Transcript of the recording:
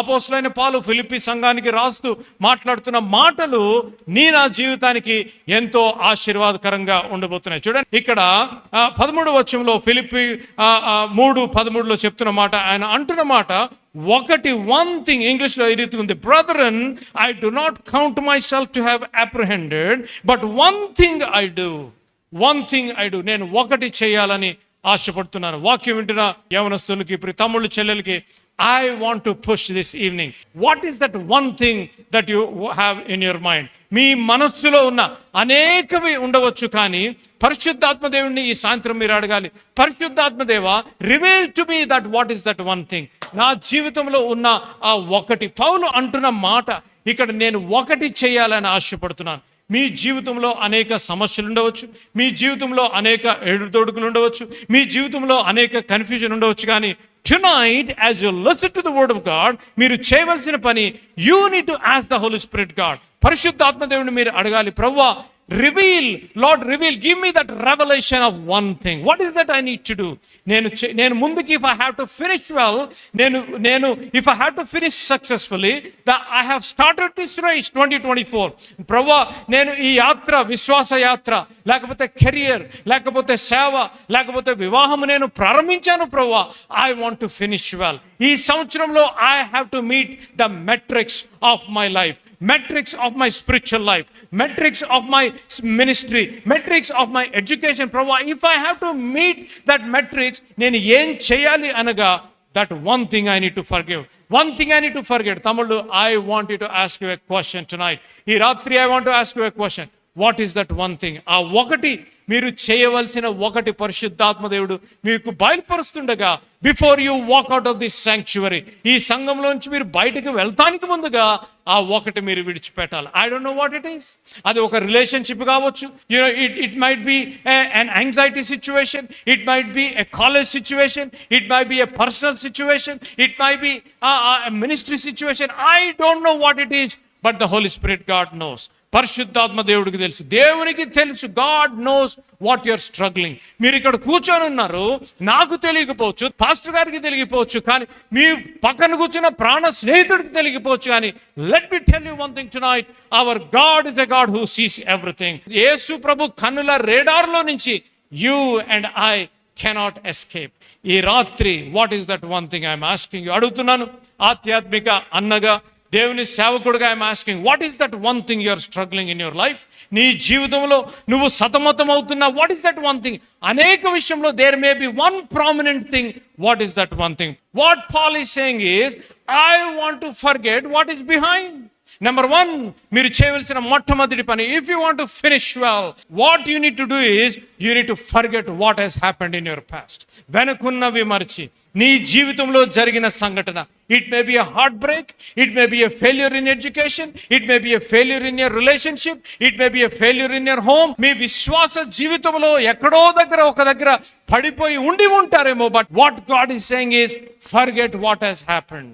అపోసులైన పాలు ఫిలిపి సంఘానికి రాస్తూ మాట్లాడుతున్న మాటలు నీ నా జీవితానికి ఎంతో ఆశీర్వాదకరంగా ఉండబోతున్నాయి. చూడండి ఇక్కడ పదమూడు వచ్చంలో ఫిలిపి మూడు పదమూడులో చెప్తున్న మాట ఆయన అంటున్న మాట ఒకటి వన్ థింగ్ ఇంగ్లీష్లో ఈ రీతి ఉంది. Brethren I do not count my self to have apprehended but one thing I do one thing I do నేను ఒకటి చేయాలని ఆశపడుతున్నాను వాక్యం వింటున్న యవనస్తులకి ఇప్పుడు తమ్ముళ్ళు చెల్లెలకి I want to push this evening what is that one thing that you have in your mind మీ మనస్సులో ఉన్న అనేకవి ఉండవచ్చు కానీ పరిశుద్ధాత్మదేవుడిని ఈ సాయంత్రం మీరు అడగాలి. పరిశుద్ధాత్మదేవ reveal to me that what is that one thing నా జీవితంలో ఉన్న ఆ ఒకటి. పౌలు అంటున్న మాట ఇక్కడ నేను ఒకటి చేయాలని ఆశపడుతున్నాను. మీ జీవితంలో అనేక సమస్యలు ఉండవచ్చు. మీ జీవితంలో అనేక ఎడుదొడుకులు ఉండవచ్చు. మీ జీవితంలో అనేక కన్ఫ్యూజన్ ఉండవచ్చు. కానీ tonight as you listen to the word of God మీరు చేయవలసిన పని you need to ask the Holy Spirit God పరిశుద్ధాత్మ దేవుని మీరు అడగాలి. ప్రవ్వా reveal Lord reveal give me that revolution of one thing what is that I need to do నేను చే- నేను ముందుకి if I have to finish well నేను నేను if I have to finish successfully the I have started this race twenty twenty four ప్రవ్వా నేను ఈ యాత్ర విశ్వాస యాత్ర లేకపోతే కెరియర్ లేకపోతే సేవ లేకపోతే వివాహం నేను ప్రారంభించాను ప్రవ్వా I want to finish well ఈ సంవత్సరంలో I have to meet the metrics of my life metrics of my spiritual life, metrics of my s- ministry, metrics of my education. Prabhu, if I have to meet that metrics, నేను ఏం చేయాలి అనగా that one thing I need to forgive one thing I need to forget తమ్ముళ్ళు I want you to ask you a question tonight ఈ రాత్రి I want to ask you a question what is that one thing ఆ ఒకటి మీరు చేయవలసిన ఒకటి పరిశుద్ధాత్మ దేవుడు మీకు బయలుపరుస్తుండగా before you walk out of this sanctuary ఈ సంఘంలోంచి మీరు బయటకు వెళ్తానికి ముందుగా ఆ ఒకటి మీరు విడిచిపెట్టాలి. I don't know what it is అది ఒక రిలేషన్షిప్ కావచ్చు. You know it it might be an anxiety situation it might be a college situation it might be a personal situation it might be ministry situation I don't know what it is but the Holy Spirit God knows పరిశుద్ధాత్మ దేవుడికి తెలుసు. దేవునికి తెలుసు. God knows what you're struggling మీరు ఇక్కడ కూర్చొని ఉన్నారు. నాకు తెలియకపోవచ్చు పాస్టర్ గారికి తెలియకపోవచ్చు కానీ మీ పక్కన కూర్చున్న ప్రాణ స్నేహితుడికి తెలియకపోవచ్చు కానీ let me tell you one thing tonight our God is the God who sees everything యేసు ప్రభు కన్నుల రేడార్లో నుంచి you and I cannot escape ఈ రాత్రి what is that one thing I'm asking అడుగుతున్నాను. ఆధ్యాత్మిక అన్నగా దేవుని సేవకుడుగా I'm asking what is that one thing you're struggling in your life నీ జీవితంలో నువ్వు సతమతం అవుతున్నా what is that one thing అనేక విషయంలో there may be one prominent thing what is that one thing what Paul is saying is I want to forget what is behind number one మీరు చేయవలసిన మొట్టమొదటి పని if you want finish well what you need to do is you need to forget what has happened in your past వెనుకున్నవి మరిచి. నీ జీవితంలో జరిగిన సంఘటన. It may be a heart break it may be a failure in education it may be a failure in your relationship it may be a failure in your home మీ విశ్వాస జీవితంలో ఎక్కడో దగ్గర ఒక దగ్గర పడిపోయి ఉండి ఉంటారేమో but what God is saying is forget what has happened